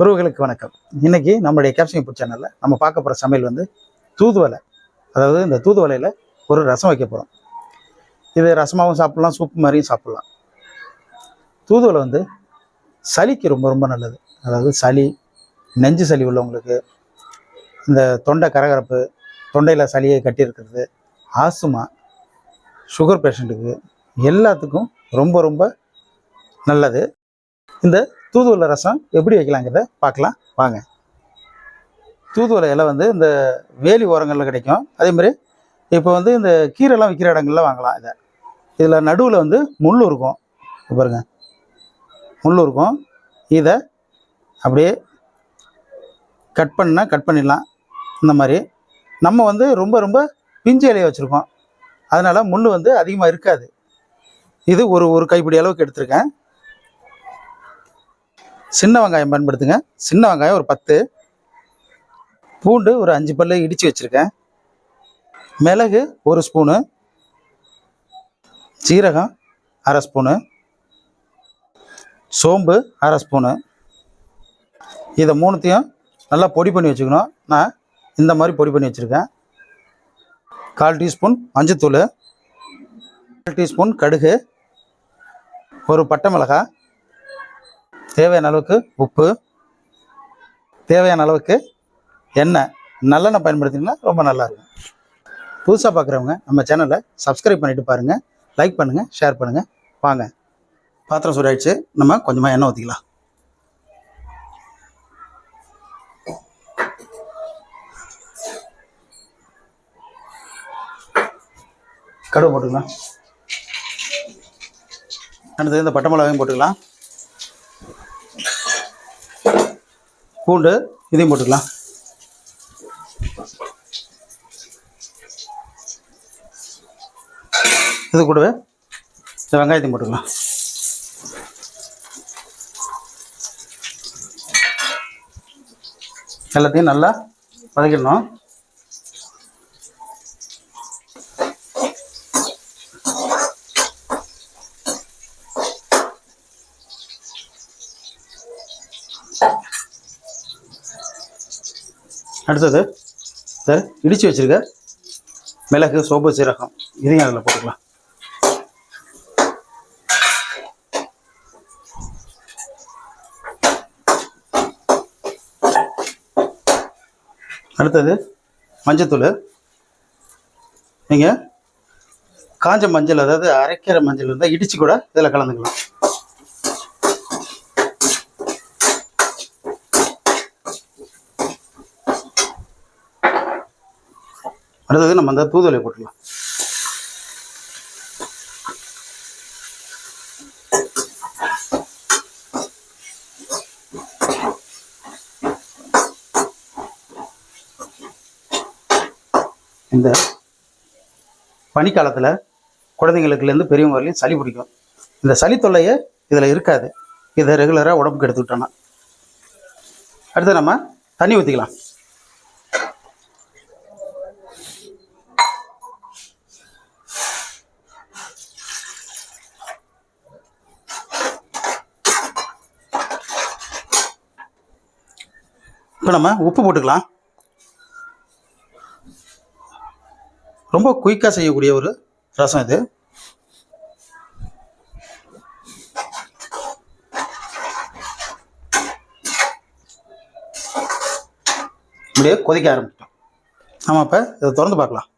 உறவுகளுக்கு வணக்கம். இன்னைக்கு நம்மளுடைய கேப்சிங் ஃபுட் சேனலில் நம்ம பார்க்க போகிற சமையல் வந்து தூதுவலை அதாவது இந்த தூதுவலையில் ஒரு ரசம் வைக்க போகிறோம் இது ரசமாகவும் சாப்பிட்லாம் சூப் மாதிரியும் சாப்பிட்லாம். தூதுவலை வந்து சளிக்கு ரொம்ப ரொம்ப நல்லது. அதாவது சளி நெஞ்சு சளி உள்ளவங்களுக்கு இந்த தொண்டை கரகரப்பு தொண்டையில் சளியை கட்டியிருக்கிறது ஆஸ்துமா சுகர் பேஷண்ட்டுக்கு எல்லாத்துக்கும் ரொம்ப ரொம்ப நல்லது. இந்த தூதுவளை ரசம் எப்படி வைக்கலாங்கிறத பார்க்கலாம். வாங்க. தூதுவளை இலை வந்து இந்த வேலி ஓரங்களில் கிடைக்கும். அதே மாதிரி இப்போ வந்து இந்த கீரைலாம் விற்கிற இடங்களில் வாங்கலாம் இதை. இதில் நடுவில் வந்து முள் இருக்கும். பாருங்க. முள் இருக்கும். இதை அப்படியே கட் பண்ணால் கட் பண்ணிடலாம். இந்த மாதிரி. நம்ம வந்து ரொம்ப ரொம்ப பிஞ்சு இலையை வச்சுருக்கோம். அதனால் முள் வந்து அதிகமாக இருக்காது. இது ஒரு ஒரு கைப்பிடி அளவுக்கு எடுத்திருக்கேன். சின்ன வெங்காயம் பயன்படுத்துங்க. சின்ன வெங்காயம் ஒரு பத்து. பூண்டு ஒரு அஞ்சு பல்லு இடித்து வச்சுருக்கேன். மிளகு ஒரு ஸ்பூனு. சீரகம் அரை ஸ்பூனு. சோம்பு அரை ஸ்பூனு. இதை மூணுத்தையும் நல்லா பொடி பண்ணி வச்சுக்கணும். நான் இந்த மாதிரி பொடி பண்ணி வச்சுருக்கேன். கால் டீஸ்பூன் மஞ்சத்தூள். கால் டீஸ்பூன் கடுகு. ஒரு பட்டை மிளகாய். தேவையான அளவுக்கு உப்பு தேவையான அளவுக்கு எண்ணெய் நல்லெண்ணெய் பயன்படுத்திங்கன்னா ரொம்ப நல்லாயிருக்கும். புதுசாக பார்க்குறவங்க நம்ம சேனலை சப்ஸ்கிரைப் பண்ணிவிட்டு பாருங்கள் லைக் பண்ணுங்கள் ஷேர் பண்ணுங்கள் வாங்க. பாத்திரம் சூடாயிடுச்சு. நம்ம கொஞ்சமாக எண்ணெய் ஊற்றிக்கலாம் கடுகு போட்டுக்கலாம். அடுத்தது இந்த பட்டை மிளகாயும் போட்டுக்கலாம். பூண்டு இதையும் போட்டுக்கலாம். இது கூடவே இந்த வெங்காயத்தையும் போட்டுக்கலாம். எல்லாத்தையும் நல்லா வதக்கிடணும். அடுத்தது சார் இடித்து வச்சிருக்க மிளகு சோப்பு சீரகம் இதையும் அதில் போட்டுக்கலாம். அடுத்தது மஞ்சத்தூள். நீங்கள் காஞ்ச மஞ்சள் அதாவது அரைக்கிற மஞ்சள் இருந்தால் இடித்து கூட இதில் கலந்துக்கலாம். அடுத்தது நம்ம அந்த தூதுவளை போட்டுக்கலாம். இந்த பனிக்காலத்தில் குழந்தைங்களுக்குலேருந்து பெரியவங்க வரலையும் சளி பிடிக்கும். இந்த சளி தொல்லையே இதில் இருக்காது. இதை ரெகுலராக உடம்புக்கு எடுத்துக்கிட்டோன்னா அடுத்து நம்ம தண்ணி ஊற்றிக்கலாம் இப்போ நம்ம உப்பு போட்டுக்கலாம். ரொம்ப குயிக்காக செய்யக்கூடிய ஒரு ரசம் இது. இப்படியே கொதிக்க ஆரம்பிச்சிட்டோம். நம்ம இப்போ இதை திறந்து பார்க்கலாம்.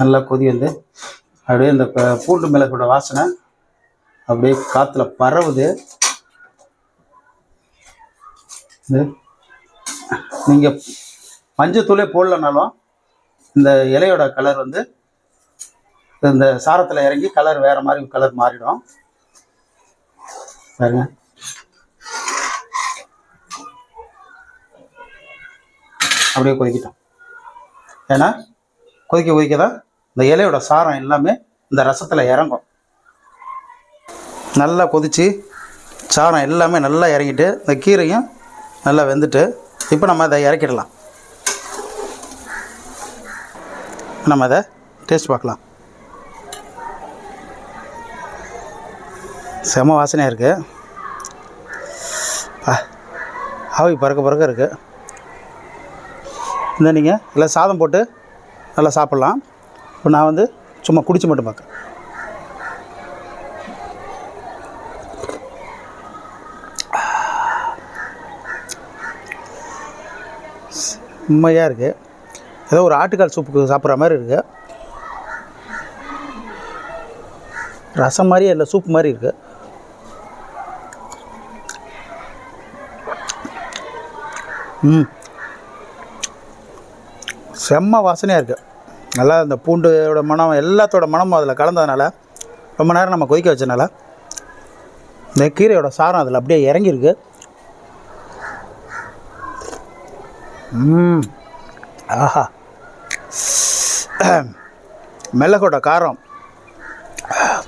நல்லா கொதி வந்து அப்படியே இந்த பூண்டு மிளகோட வாசனை அப்படியே காற்றுல பரவுது. இது. நீங்கள் மஞ்சத்தூளே போடலனாலும் இந்த இலையோட கலர் வந்து இந்த சாரத்தில் இறங்கி கலர் வேறு மாதிரி கலர் மாறிடும். பாருங்க. அப்படியே கொதிக்கிட்டோம். ஏன்னா கொதிக்க கொதிக்க தான் இந்த இலையோட சாரம் எல்லாமே இந்த ரசத்தில் இறங்கும். நல்லா கொதித்து சாரம் எல்லாமே நல்லா இறங்கிட்டு இந்த கீரையும் நல்லா வெந்துட்டு இப்போ நம்ம அதை இறக்கிடலாம். நம்ம அதை டேஸ்ட் பார்க்கலாம். செம வாசனையாக இருக்குது ஆவி பறக்க பறக்க இருக்குது இந்த நீங்கள் இல்லை சாதம் போட்டு நல்லா சாப்பிட்லாம். இப்போ நான் வந்து சும்மா குடிச்சு மட்டும் பார்க்குறேன். உண்மையாக இருக்குது ஏதோ ஒரு ஆட்டுக்கால் சூப்புக்கு சாப்பிட்ற மாதிரி இருக்குது ரசம் மாதிரியே இல்லை சூப் மாதிரி இருக்குது ம். செம்ம வாசனையாக இருக்குது நல்லா இந்த பூண்டோட மனம் எல்லாத்தோட மனமும் அதில் கலந்ததுனால ரொம்ப நேரம் நம்ம கொதிக்க வச்சனால இந்த கீரையோட சாரம் அதில் அப்படியே இறங்கியிருக்கு ம் ஆஹா. மிளகோட காரம்.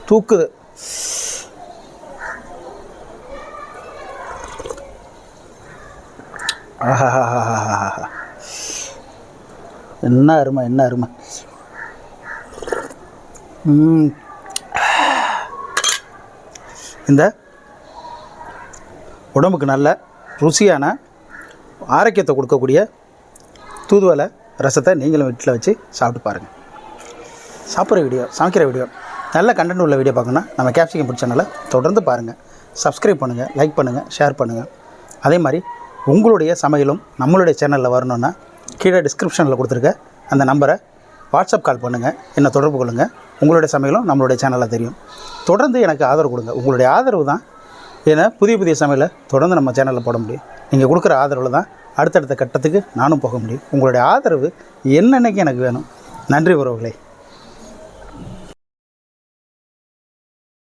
தூக்குது. ஆஹா என்ன அருமை என்ன அருமை. இந்த உடம்புக்கு நல்ல ருசியான ஆரோக்கியத்தை கொடுக்கக்கூடிய தூதுவலை ரசத்தை நீங்களும் வீட்டில் வச்சு சாப்பிட்டு பாருங்கள் சாப்பிட்ற வீடியோ சமைக்கிற வீடியோ நல்ல கண்டென்ட் உள்ள வீடியோ பார்க்கணுன்னா நம்ம கேப்சிகம் பிடிச்ச சேனலை தொடர்ந்து பாருங்கள் சப்ஸ்கிரைப் பண்ணுங்கள் லைக் பண்ணுங்கள் ஷேர் பண்ணுங்கள் அதே மாதிரி உங்களுடைய சமையலும் நம்மளுடைய சேனலில் வரணுன்னா கீழே டிஸ்கிரிப்ஷனில் கொடுத்துருக்க அந்த நம்பரை வாட்ஸ்அப் கால் பண்ணுங்கள் என்னை தொடர்பு கொள்ளுங்கள் உங்களுடைய சமையலும் நம்மளுடைய சேனலில் தெரியும். தொடர்ந்து எனக்கு ஆதரவு கொடுங்க. உங்களுடைய ஆதரவு தான் ஏன்னா புதிய புதிய சமையலை தொடர்ந்து நம்ம சேனலில் போட முடியும். நீங்கள் கொடுக்குற ஆதரவில் தான் அடுத்தடுத்த கட்டத்துக்கு நானும் போக முடியும். உங்களுடைய ஆதரவு என்னென்னைக்கு எனக்கு வேணும்? நன்றி உறவுகளே.